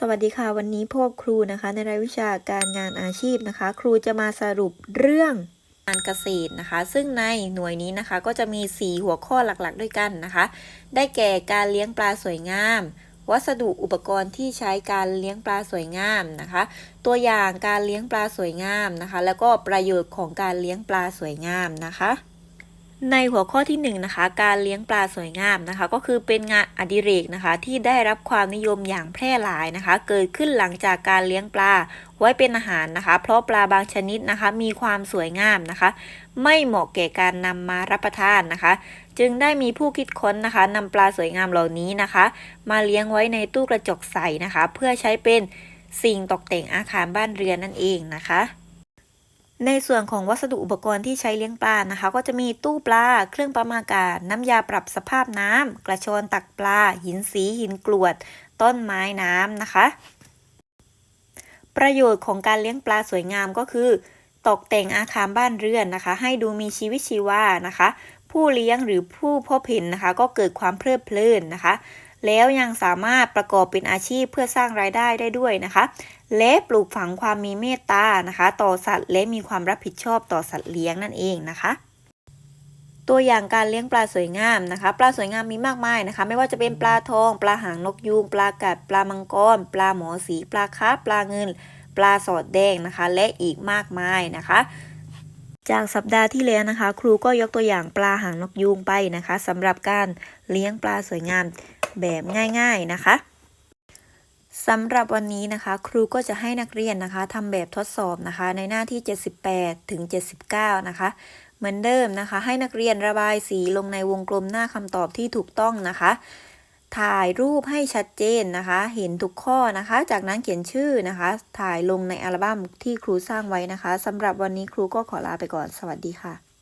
สวัสดีค่ะ วันนี้พวกครูนะคะในรายวิชาการงานอาชีพนะคะ ครูจะมาสรุปเรื่องการเกษตรนะคะ ซึ่งในหน่วยนี้นะคะก็จะมี 4 หัวข้อหลักๆ ด้วยกันนะคะ ได้แก่การเลี้ยงปลาสวยงาม วัสดุอุปกรณ์ที่ใช้การเลี้ยงปลาสวยงามนะคะ ตัวอย่างการเลี้ยงปลาสวยงามนะคะ แล้วก็ประโยชน์ของการเลี้ยงปลาสวยงามนะคะ ในหัวข้อที่1นงนะคะการเลี้ยงปลาสวยงามนะคะ ก็คือเป็นงานอดิเรกนะคะ ที่ได้รับความนิยมอย่างแพร่หลายนะคะ เกิดขึ้นหลังจากการเลี้ยงปลาไว้เป็นอาหารนะคะ เพราะปลาบางชนิดนะคะ มีความสวยงามนะคะ ไม่เหมาะแก่การนำมารับประทานนะคะ จึงได้มีผู้คิดค้นนะคะนำปลาสวยงามเหล่านี้นะคะ มาเลี้ยงไว้ในตู้กระจกใสนะคะ เพื่อใช้เป็นสิ่งตกแต่งอาคารบ้านเรือนนั่นเองนะคะ ในส่วนของวัสดุอุปกรณ์ที่ใช้เลี้ยงปลานะคะ ก็จะมีตู้ปลา เครื่องปั๊มอากาศ น้ำยาปรับสภาพน้ำกระชอนตักปลา หินสีหินกรวด ต้นไม้น้ำนะคะ ประโยชน์ของการเลี้ยงปลาสวยงามก็คือ ตกแต่งอาคารบ้านเรือนนะคะ ให้ดูมีชีวิตชีวานะคะ ผู้เลี้ยงหรือผู้พบเห็นนะคะ ก็เกิดความเพลิดเพลินนะคะ แล้วยังสามารถประกอบเป็นอาชีพเพื่อสร้างรายได้ได้ด้วยนะคะ และปลูกฝังความมีเมตตานะคะ ต่อสัตว์และมีความรับผิดชอบต่อสัตว์เลี้ยงนั่นเองนะคะตัวอย่างการเลี้ยงปลาสวยงามนะคะ ปลาสวยงามมีมากมายนะคะ ไม่ว่าจะเป็นปลาทอง ปลาหางนกยูงปลากัด ปลามังกร ปลาหมอสีปลาคาปลาเงิน ปลาสอดแดงนะคะ และอีกมากมายนะคะ จากสัปดาห์ที่แล้วนะคะ ครูก็ยกตัวอย่างปลาหางนกยูงไปนะคะสำหรับการเลี้ยงปลาสวยงามแบบง่าย ๆนะคะ สำหรับวันนี้นะคะ ครูก็จะให้นักเรียนนะคะทำแบบทดสอบนะคะ ในหน้าที่ 78 ถึง 79 นะคะ เหมือนเดิมนะคะ ให้นักเรียนระบายสีลงในวงกลมหน้าคำตอบที่ถูกต้องนะคะ ถ่ายรูปให้ชัดเจนนะคะ เห็นทุกข้อนะคะ จากนั้นเขียนชื่อนะคะ ถ่ายลงในอัลบั้มที่ครูสร้างไว้นะคะสำหรับวันนี้ครูก็ขอลาไปก่อน สวัสดีค่ะ